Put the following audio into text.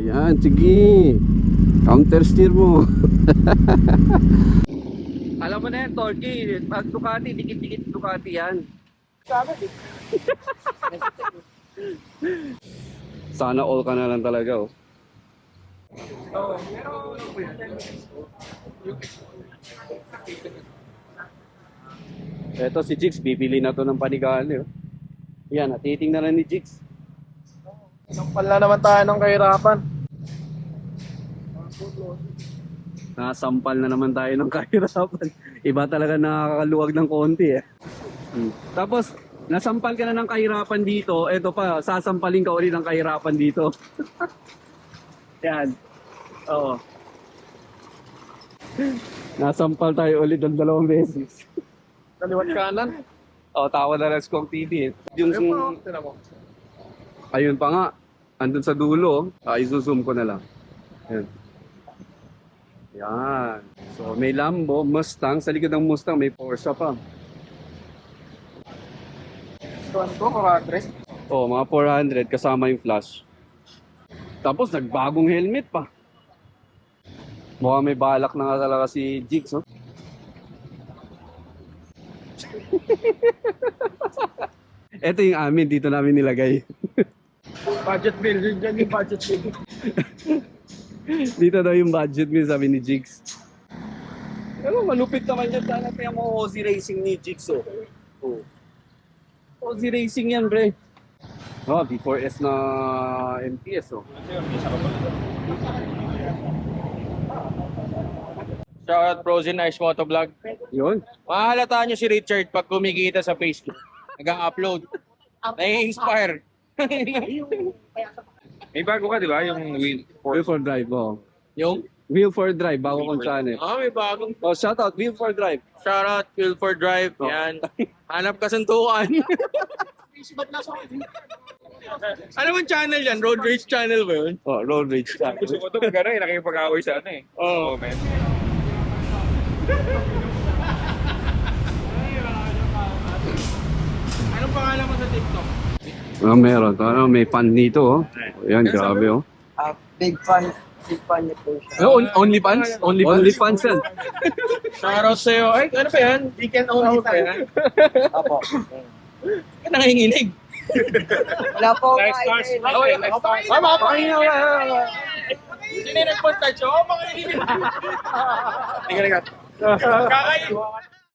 Ayan, sige. Counter steer mo. Alam mo na yan, Torky. Pag Ducati, dikit-dikit Ducati yan. Sana all ka na lang talaga, oh. Eto si Jigs, bibili na to ng panigale, oh. Yan, natitingnan na ni Jigs. Sampal na naman tayo ng kahirapan. Nasampal na naman tayo ng kahirapan. Iba talaga nakakaluwag ng konti eh. Hmm. Tapos, nasampal ka na ng kahirapan dito, eto pa, sasampalin ka ulit ng kahirapan dito. Yan. Oo. Nasampal tayo ulit ng dalawang beses. Kaliwat kanan. Oh, tawa na lang Skong TV. eh. Yung, Ayun pa nga, andun sa dulo, ah, isusum ko na lang. Yan. Yan. So, may Lambo, Mustang. Sa likod ng Mustang, may Porsche pa. Tuwan ko, karadre. Oh, mga 400 kasama yung flash. Tapos, nagbagong helmet pa. Mukhang may balak na nga talaga si Jigs, oh. Ito yung amin, dito namin nilagay. Budget building dyan yung budget building. Dito daw yung budget mo, sabi ni Jigs. Pero malupit naman yan. Sana pa yung mga Ozzy Racing ni Jigs, oh. oh. Ozzy Racing yan, bre. Oh, B4S na MTS, oh. Shoutout Frozen Ice Motovlog. Yun. Mahalata nyo si Richard pag kumikita sa Facebook. Nag-upload. Nai-inspire. May bago ka, di ba? Yung wheel. Wheel for Drive, oh. Yung? Wheel for Drive, bago kong channel. Ah, may bagong Oh, shoutout, Wheel for Drive. shoutout, Feel for Drive. Oh. Yan. Hanap ka suntukan. ano bang channel yan? Road Rage channel ba yun? Oh, Road Rage channel. Gusto ko ito pag ano eh, nakipag-away sa ano eh. Oo, man. Anong pangalan mo sa TikTok? Oh, meron. Ano, may fan dito, oh. Yan, grabe, oh. Ah, big fan, big fan niya po siya. Oh, only fans? Only Only fans yan. Shoutout sa'yo. Ay, ano pa yan? Weekend only pa yan? Apo. Ka nanginginig. Wala po Nice stars. idol. Okay, next time. Ah, mapakinggan ka. Sino yung nagpunta? Siya? Oh, mga Tingnan ka. Kakain.